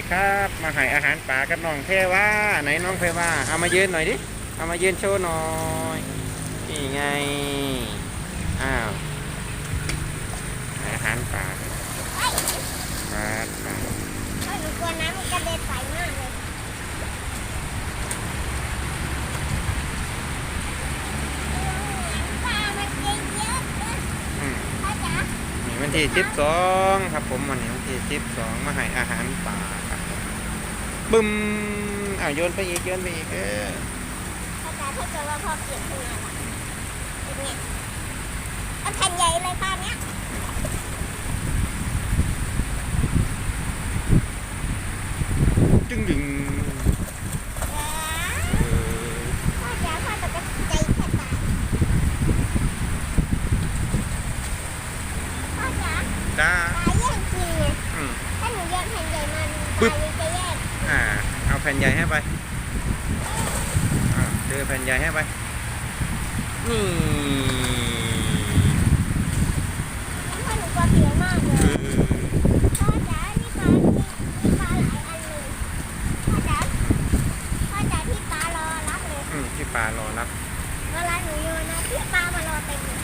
ารป่ากับน้องเพว่าไหนน้องเพว่าเอามายืนหน่อยดิ เอามายืนโชว์หน่อยนี่ไง อ้าวอาหารป่าปลาปลาเพราะหนูกลัวน้ำมันกระเด็นใส่มากเลยปลามันเยอะเยอะเลย อืม พ่อจ๋า นี่ วันที่สิบสองครับผมวันนี้วันที่สิบสองมาให้อาหารป่าครับบึ้มอ้าวโยนไปอีกโยนไปอีกเออพ่อจ๋าถ้าเกิดว่าพ่อเปลี่ยนขึ้นมาล่ะเป็นไงเอาแผ่นใหญ่เลยป้าเนี้ยจึงดึง ว้า เออ พ่อจ๋าพ่อตกใจแค่ตายพ่อ จ๋าจ้าปลาแย่งกินไงอืม ถ้าหนูโยนแผ่นใหญ่มันปึ๊บปลาจะแย่งอ่า เอาแผ่นใหญ่ให้ไปอ่าเจอแผ่นใหญ่ให้ไปนี่พ่อหนูกลัวเสียวมากเลเอยอพ่อจ๋านี่ปลามีมีปลาหลายอันเลยพ่อจ๋าพ่อจ๋าที่ปลารอรับเลย อืมที่ปลารอรับ เวลาหนูโยนนะที่ปลามารอเต็มเลย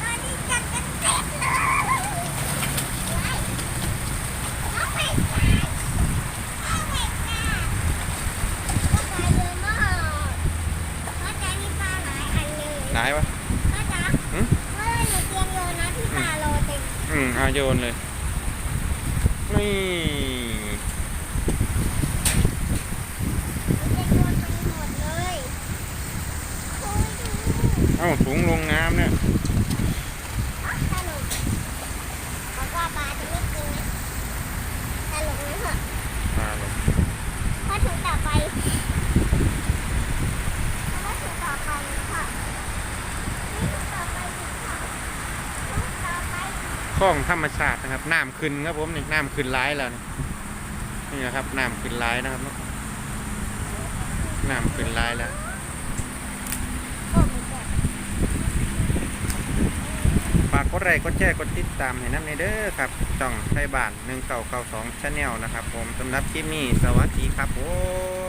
ตอนนี้จัดกันเต็มเลยว้ายน้องเป็ดตายน้องเป็ดตายก็ปลาเยอะมากพ่อจ๋านี่ปลาหลายอันเลย ไหนวะ พ่อจ๋า หืม เมื่อหนูเตรียมโยนนะที่ปลารอเต็ม อืมเอาโยนเลย นี่หนูจะโยนไปหมดเลยโอ้ยดู เอ้าถุงลงน้ำเนี่ย สนุกบอกว่าปลาจะไม่กินนะตลกนะเหรอ ปลาลง พอถึงต่อไปพอถึงต่อไปค่ะนี่ถึงต่อไปถึงค่ะถึงต่อไป คลองธรรมชาตินะครับน้ำขึ้นครับผมนี่น้ำขึ้นร้ายแล้วนี่นี่นะครับน้ำขึ้นร้ายนะครับน้ำขึ้นร้ายแล้วฝากกดไลค์กดแชร์กดติดตามให้น้ำในเด้อครับจ่องไทยบ้านหนึ่งเก่าเก่าสองชาแนลนะครับ ผมสำหรับคลิปนี้สวัสดีครับผม